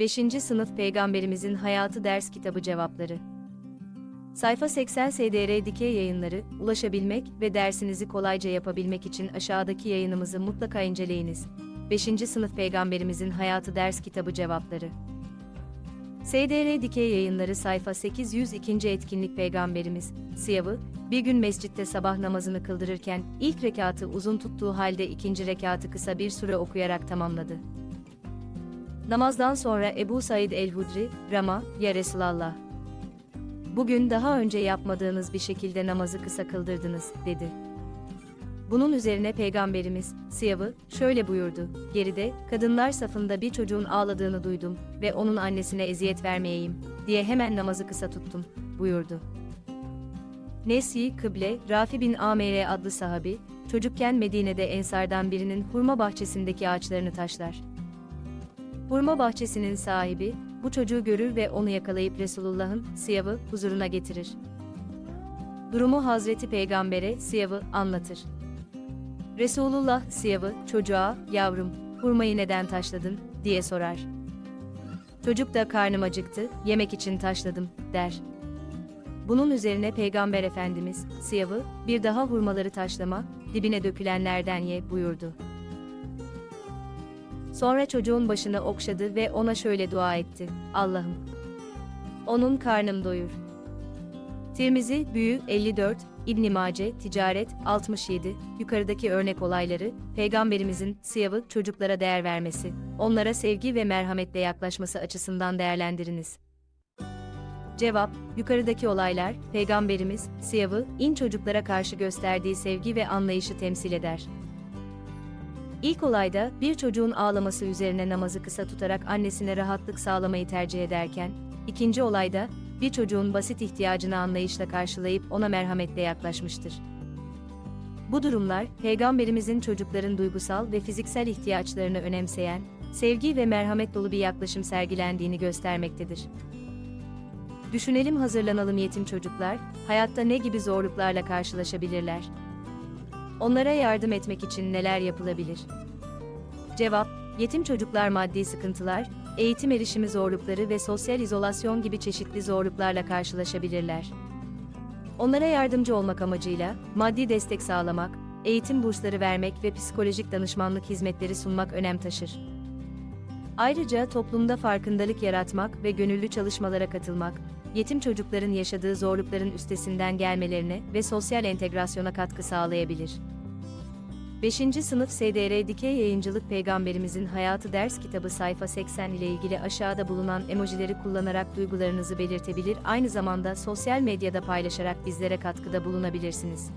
5. Sınıf Peygamberimizin Hayatı Ders Kitabı Cevapları Sayfa 80 SDR Dikey Yayınları, ulaşabilmek ve dersinizi kolayca yapabilmek için aşağıdaki yayınımızı mutlaka inceleyiniz. 5. Sınıf Peygamberimizin Hayatı Ders Kitabı Cevapları SDR Dikey Yayınları sayfa 802. etkinlik Peygamberimiz, Siyav'ı, bir gün mescitte sabah namazını kıldırırken, ilk rekatı uzun tuttuğu halde ikinci rekatı kısa bir süre okuyarak tamamladı. Namazdan sonra Ebu Said el-Hudri, Rama, Ya Resulallah. Bugün daha önce yapmadığınız bir şekilde namazı kısa kıldırdınız, dedi. Bunun üzerine Peygamberimiz, Siyav'ı, şöyle buyurdu, geride, kadınlar safında bir çocuğun ağladığını duydum ve onun annesine eziyet vermeyeyim, diye hemen namazı kısa tuttum, buyurdu. Nesi, Kıble, Rafi bin Amr adlı sahabi, çocukken Medine'de Ensardan birinin hurma bahçesindeki ağaçlarını taşlar. Hurma bahçesinin sahibi, bu çocuğu görür ve onu yakalayıp Resulullah'ın, Siyav'ı, huzuruna getirir. Durumu Hazreti Peygamber'e, Siyav'ı, anlatır. Resulullah, Siyav'ı, çocuğa, yavrum, hurmayı neden taşladın, diye sorar. Çocuk da karnım acıktı, yemek için taşladım, der. Bunun üzerine Peygamber Efendimiz, Siyav'ı, bir daha hurmaları taşlama, dibine dökülenlerden ye, buyurdu. Sonra çocuğun başını okşadı ve ona şöyle dua etti. Allah'ım. Onun karnım doyur. Tirmizi, Büyü, 54, İbn Mace, Ticaret, 67, yukarıdaki örnek olayları, Peygamberimizin, siyavı, çocuklara değer vermesi, onlara sevgi ve merhametle yaklaşması açısından değerlendiriniz. Cevap, yukarıdaki olaylar, Peygamberimiz, siyavı, in çocuklara karşı gösterdiği sevgi ve anlayışı temsil eder. İlk olayda bir çocuğun ağlaması üzerine namazı kısa tutarak annesine rahatlık sağlamayı tercih ederken, ikinci olayda bir çocuğun basit ihtiyacını anlayışla karşılayıp ona merhametle yaklaşmıştır. Bu durumlar, Peygamberimizin çocukların duygusal ve fiziksel ihtiyaçlarını önemseyen, sevgi ve merhamet dolu bir yaklaşım sergilendiğini göstermektedir. Düşünelim hazırlanalım yetim çocuklar, hayatta ne gibi zorluklarla karşılaşabilirler? Onlara yardım etmek için neler yapılabilir? Cevap, yetim çocuklar maddi sıkıntılar, eğitim erişimi zorlukları ve sosyal izolasyon gibi çeşitli zorluklarla karşılaşabilirler. Onlara yardımcı olmak amacıyla maddi destek sağlamak, eğitim bursları vermek ve psikolojik danışmanlık hizmetleri sunmak önem taşır. Ayrıca toplumda farkındalık yaratmak ve gönüllü çalışmalara katılmak, yetim çocukların yaşadığı zorlukların üstesinden gelmelerine ve sosyal entegrasyona katkı sağlayabilir. 5. Sınıf SDR Dikey Yayıncılık Peygamberimizin Hayatı Ders Kitabı sayfa 80 ile ilgili aşağıda bulunan emojileri kullanarak duygularınızı belirtebilir, aynı zamanda sosyal medyada paylaşarak bizlere katkıda bulunabilirsiniz.